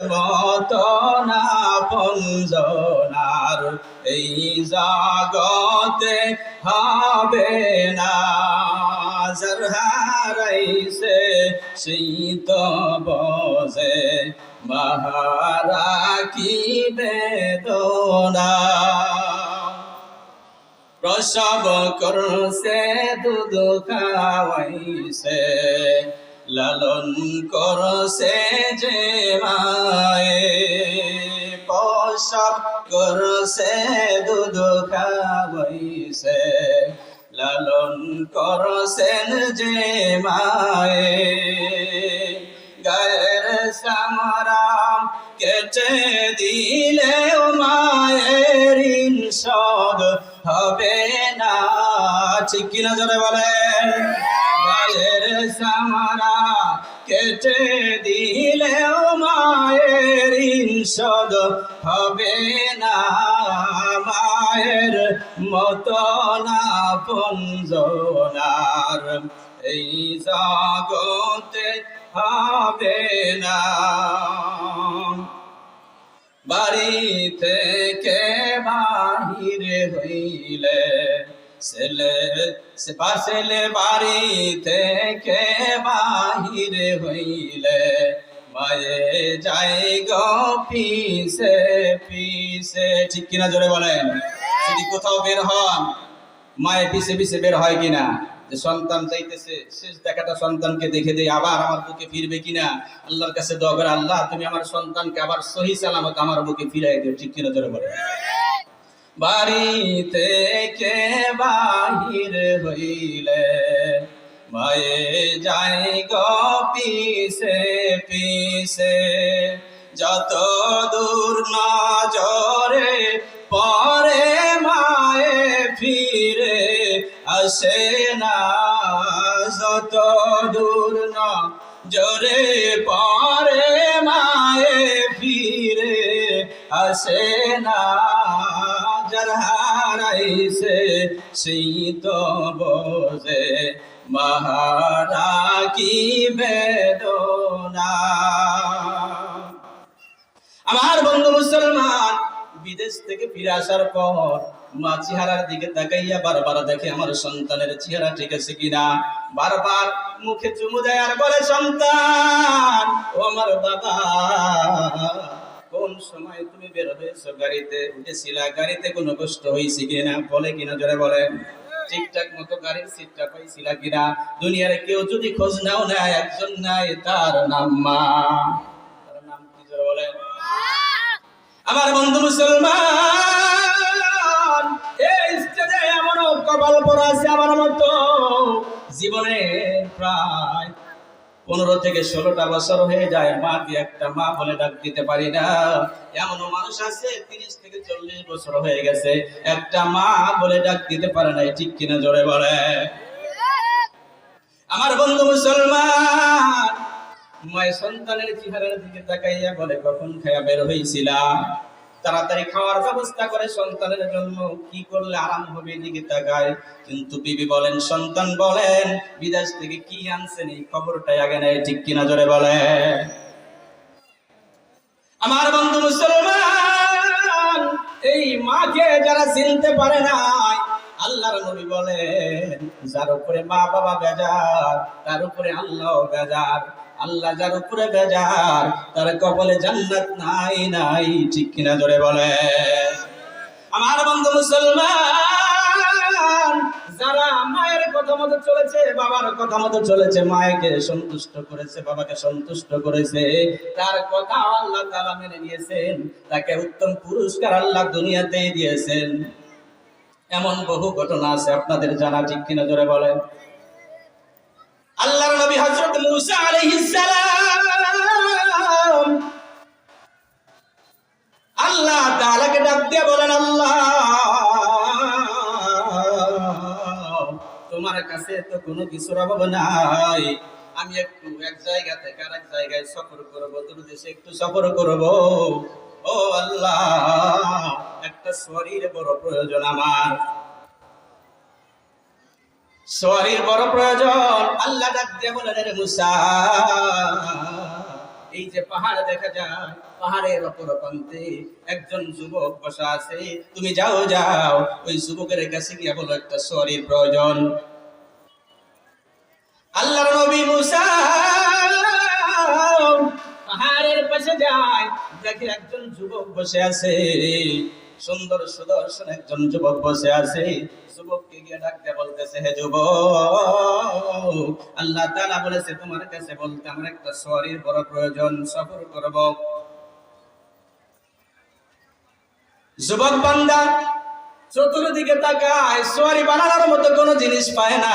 মতো না পঞ্জনার এই জগতে হবে না। হারাইছে সেই তো বসে মহারা কি বেদনা। প্রসব করছে, দুধ খাওয়াইছে লালন করছে যে মায়ে, প্রসব করছে দুধ খাওয়াইছে। লালন করছেন যে মায়ে, গায়ের সামরাম কেটে দিলেও মায়ের ইনসদ হবে না। ঠিক কিনা জোরে বলেন? গায়ের সামারা কেটে দিলেও মায়ের ইনসদ হবে না। মায়ের মতো না পঞ্জনার এই জগতে হবে না। বাড়ি থেকে বাহিরে হইলে? ছেলে ছেলে বাড়ি থেকে হইলে, মায়ে যাই গো পিসে পিসে ঠিক কিনা জোরে বলেন? যদি কোথাও বের হন, মায়ে পিছে পিছে বের হয় কিনা? যে সন্তান চাইতেছে, শেষ দেখাটা সন্তানকে দেখে দিয়ে আবার আমার বুকে ফিরবে কিনা? আল্লাহর কাছে দোয়া করে, আল্লাহ, তুমি আমার সন্তানকে আবার সহি সালামত আমার বুকে ফিরাই দিও। ঠিক কিনা জোরে বলে বাড়ি থেকে বাহির হইলে মায়ে যাই গো পিসে পিসে যত দূর না জরে পরে মায়ে ফিরে আসে না, যত দূর না জরে পরে মায়ে ফিরে আসে না। যার হারাইছে, সেই তো বোঝে মহারা কি বেদনা। আমার বন্ধু মুসলমান, বিদেশ থেকে ফিরে আসার পর মা চেহারার দিকে তাকাইয়া বারবার দেখে আমার সন্তানের চেহারা ঠিক আছে কিনা। বারবার মুখে চুমু দেয় আর বলে, সন্তান, ও আমার বাবা, কোন সময় তুমি বের গাড়িতে উঠেছিলা? গাড়িতে কোনো কষ্ট হয়েছে কিনা? বলে কিনা জোরে বলেন ঠিকঠাক মতো গাড়ির সিটটা পাইছিলা কিনা? দুনিয়ার কেউ যদি খোঁজ নাও না, একজন নাই তার নাম মা। তার নাম কি বলেন? আমার বন্ধু মুসলমান, এই স্টেজে এমনও কপাল পড়া আছে আমার মতো। জীবনে প্রায় পনেরো থেকে ষোলোটা বছর হয়ে যায় মা দিয়ে একটা মা বলে ডাক দিতে পারি না। এমনও মানুষ আছে, তিরিশ থেকে চল্লিশ বছর হয়ে গেছে, একটা মা বলে ডাক দিতে পারে না ঠিক কিনা জোরে বলে? আমার বন্ধু মুসলমান মায়ের সন্তানের চেহারার দিকে তাকাইয়া বলে, কখন খায়া বের হয়েছিলাম তাড়াতাড়ি খাওয়ার ব্যবস্থা করে সন্তানের জন্য। কি করলে আরাম হবে? এদিকে তাকায়। কিন্তু বিবি বলেন, সন্তান বলেন, বিদেশ থেকে কি আনছেন এই খবরটাই আগে নেয়, ঠিক কিনা জোরে বলে আমার বন্ধু মুসলমান, এই মাকে যারা চিনতে পারে নাই, আল্লাহর নবী বলেন, যার উপরে মা বাবা বেজার, তার উপরে আল্লাহ বেজার। আল্লাহ যার উপরে বেজার, তার কপালে জান্নাত নাই নাই। ঠিক কিনা জোরে বলে আমার বন্ধু মুসলমান, যারা মায়ের কথা মতো চলেছে, বাবার কথা মতো চলেছে, মায়েকে সন্তুষ্ট করেছে, বাবাকে সন্তুষ্ট করেছে, তার কথা আল্লাহ তাআলা মেনে নিয়েছেন। তাকে উত্তম পুরস্কার আল্লাহ দুনিয়াতেই দিয়েছেন। এমন বহু ঘটনা আছে আপনাদের জানা, ঠিক কিনা জোরে বলেন। আল্লাহর নবী হযরত মূসা আলাইহিস সালাম। আল্লাহ তাআলাকে ডাক দিয়ে বলেন, আল্লাহ, তোমার কাছে তো কোনো কিছুর অভাব নাই। আমি একটু এক জায়গা থেকে আরেক জায়গায় সফর করব দূর দেশে একটু সফর করব। ও আল্লাহ, একটা শরীর বড় প্রয়োজন আমার। শরীর বড় প্রয়োজন। আল্লাহ ডাক এই যে পাহাড় দেখা যায়, পাহাড়ের অপর প্রান্তে একজন যুবক বসা আছে। তুমি যাও যাও, ওই যুবকের কাছে গিয়ে বলো, একটা সরির প্রয়োজন। আল্লাহর নবী মুসা, পাহাড়ের পাশে যায়। দেখে একজন যুবক বসে আছে। সুন্দর সুদর্শন একজন যুবক বসে আছে। যুবককে গিয়ে ডাকতে বলতেছে, হে যুবক, আল্লাহ তাআলা বলেছে তোমার কাছে বলতে আমার একটা সরির বড় প্রয়োজন, সফর করব। যুবক বান্দা চতুর্দিকে তাকায় সোয়ারি বানানোর মতো কোনো জিনিস পায় না।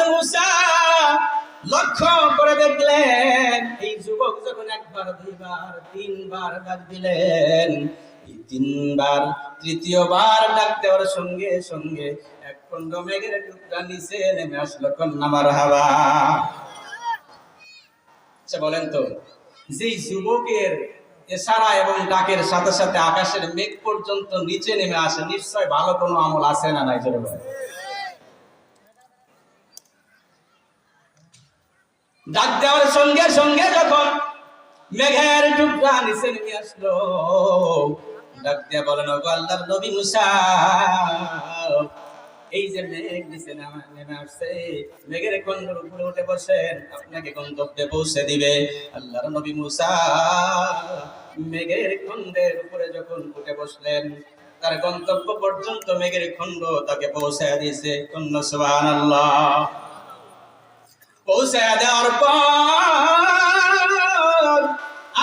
লক্ষ্য করে দেখলেন, এই যুবক যখন একবার, দুইবার, তিনবার ডাক দিলেন তিনবার, তৃতীয়বার ডাক দেওয়ার সঙ্গে সঙ্গে এক খণ্ড মেঘের টুকরা নিচে নেমে আসলো কন্যা মারহাবা। আচ্ছা বলেন তো, যেই যুবকের এছাড়া এবং ডাকের সাথে সাথে আকাশের মেঘ পর্যন্ত নিচে নেমে আসে, নিশ্চয় ভালো কোনো আমল আছে না নাই, জোরে ডাক দেওয়ার সঙ্গে সঙ্গে যখন মেঘের টুকরা নিচে নেমে আসলো, ডাক দিয়া বলেন, "ওগো আল্লাহর নবী মুসা, এই যে মেঘ নিচে নামা- আসছে, মেঘের খন্ডের উপরে উঠে বসেন, আপনাকে গন্তব্যে পৌঁছে দিবে আল্লাহর নবী মুসা। মেঘের খন্ডের উপরে যখন উঠে বসলেন, তার গন্তব্য পর্যন্ত মেঘের খন্ড তাকে পৌঁছে দিয়েছে। কন্য সুবহানাল্লাহ। পৌঁছে দেওয়ার পর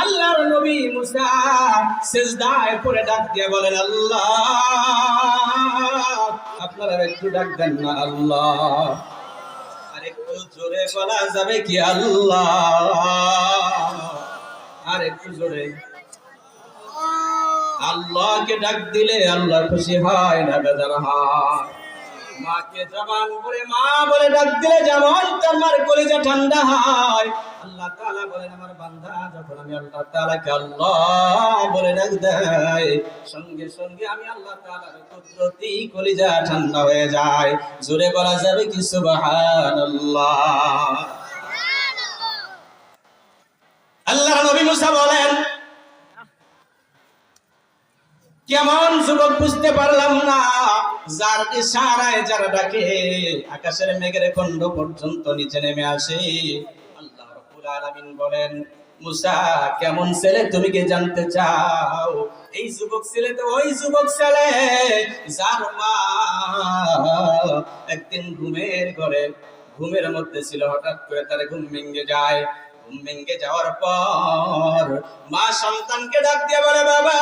আল্লাহর নবী মুসা সেজদায় পড়ে ডাক দিয়ে বলেন, আল্লাহ, আপনারা একটু ডাক দেন না, আল্লাহ। আর জোরে বলা যাবে কি, আল্লাহ? আর একটু জোরে। আল্লাহকে ডাক দিলে আল্লাহ খুশি হয় না, বেজার হয়। মাকে জবান করে মা বলে ডাক দিলে যেমন তোমার কলিজা ঠান্ডা হয়। আল্লাহ বলেন, আমার যখন আমি আল্লাহ আল্লাহ বলে ডাক দেয় সঙ্গে সঙ্গে আমি আল্লাহ কুদরতি কলিজা ঠান্ডা হয়ে যায়। বলা যাবে কি আল্লাহ নবী মুসা বলেন, কেমন যুবক বুঝতে পারলাম না যার ইশারায় যারা ডাকে, আকাশের মেঘের খণ্ড পর্যন্ত নিচে নেমে আসে। আল্লাহ রাব্বুল আলামিন বলেন, মুসা, কেমন ছেলে তুমি কি জানতে চাও? এই যুবক ছেলে তো ওই যুবক ছেলে, যার মা একদিন ঘুমের ঘরে, ঘুমের মধ্যে ছিল, হঠাৎ করে তার ঘুম ভেঙে যায়। ঘুম ভেঙে যাওয়ার পর মা সন্তানকে ডাক দিয়ে বলে, বাবা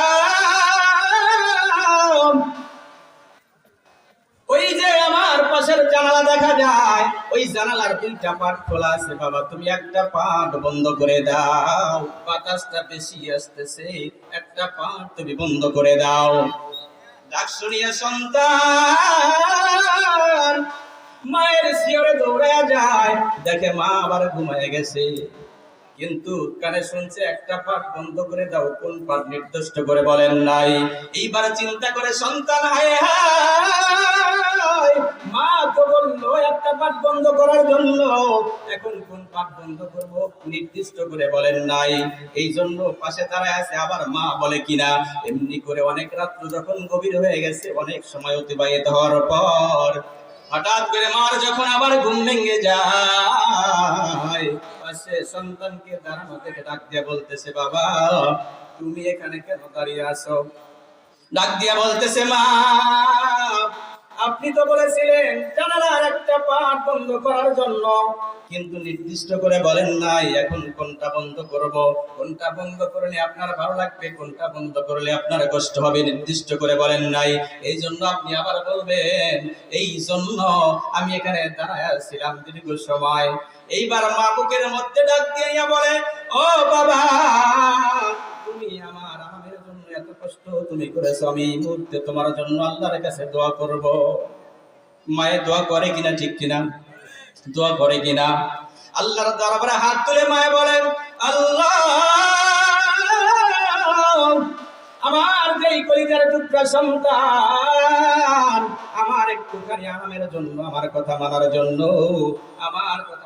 জানালার দুইটা পাট খোলা আছে, বাবা। তুমি একটা পাট বন্ধ করে দাও। বাতাসটা বেশি আসতেছে। একটা পাট তুমি বন্ধ করে দাও। ডাক শুনিয়া সন্তান মায়ের শিওরে দৌড়ায় যায়। দেখে মা আবার ঘুমায় গেছে। কিন্তু কানে শুনছে, একটা পাঠ বন্ধ করে দাও। কোন পাঠ নির্দিষ্ট করে বলেন নাই? এইবার চিন্তা করে, সন্তান, হায় হায়! মা তো বলল, একটা পাঠ বন্ধ করার জন্য। এখন কোন পাঠ বন্ধ করব? নির্দিষ্ট করে বলেন নাই। এই জন্য পাশে দাঁড়ায় আছে, আবার মা বলে কিনা? এমনি করে অনেক রাত্র যখন গভীর হয়ে গেছে, অনেক সময় অতিবাহিত হওয়ার পর হঠাৎ করে মার যখন আবার ঘুম ভেঙে যায়, পাশে সন্তানকে দাঁড়ানো থেকে ডাক দিয়ে বলতেছে, বাবা, তুমি এখানে কেন দাঁড়িয়ে আছো? ডাক দিয়া বলতেছে, মা আপনি তো বলেছিলেন, জানালার একটা পাট বন্ধ করার জন্য। কিন্তু নির্দিষ্ট করে বলেন নাই, এখন কোনটা বন্ধ করব, কোনটা বন্ধ করলে আপনার ভালো লাগবে, কোনটা বন্ধ করলে আপনার কষ্ট হবে, নির্দিষ্ট করে বলেন নাই। এই জন্য আপনি আবার বলবেন, এই জন্য আমি এখানে দাঁড়ায় ছিলাম দীর্ঘ সময়। এইবার মা বুকের মধ্যে ডাক দিয়ে বলে, ও বাবা তুমি করেছ, আমি এই মুহূর্তে তোমার জন্য আল্লাহর কাছে দোয়া করব। মায়ের দোয়া করে কিনা ঠিক কিনা? দোয়া করে কিনা? আল্লাহর দরবারে হাত তুলে মায়ে বলেন আল্লাহ, আমার যেই কলিজার টুকরা সন্তান, আমার একটুখানি আরামের জন্য, আমার কথা মানার জন্য, আমার কথা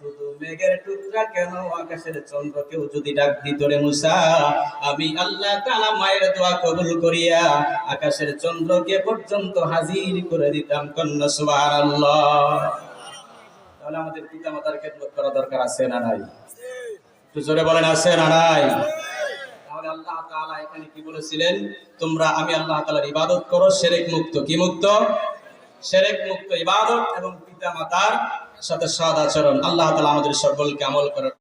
শুধু মেঘের টুকরা কেন? আকাশের চন্দ্রকেও যদি ডাক মুসা আমি আল্লাহ মায়ের দোয়া কবুল করিয়া আকাশের চন্দ্রকে পর্যন্ত হাজির করে দিতাম, কন্যা সুবহানাল্লাহ। তাহলে আমাদের পিতা মাতার খেদমত করা দরকার আছে না নাই? একটু জোরে বলেন, আছে না নাই? তাহলে আল্লাহ এখানে কি বলেছিলেন? তোমরা, আমি আল্লাহ ইবাদত করো শিরক মুক্ত। কি মুক্ত? শিরক মুক্ত ইবাদত এবং পিতা মাতার সাথে সাদ আচরণ আল্লাহ তালা আমাদের সকলকে আমল করার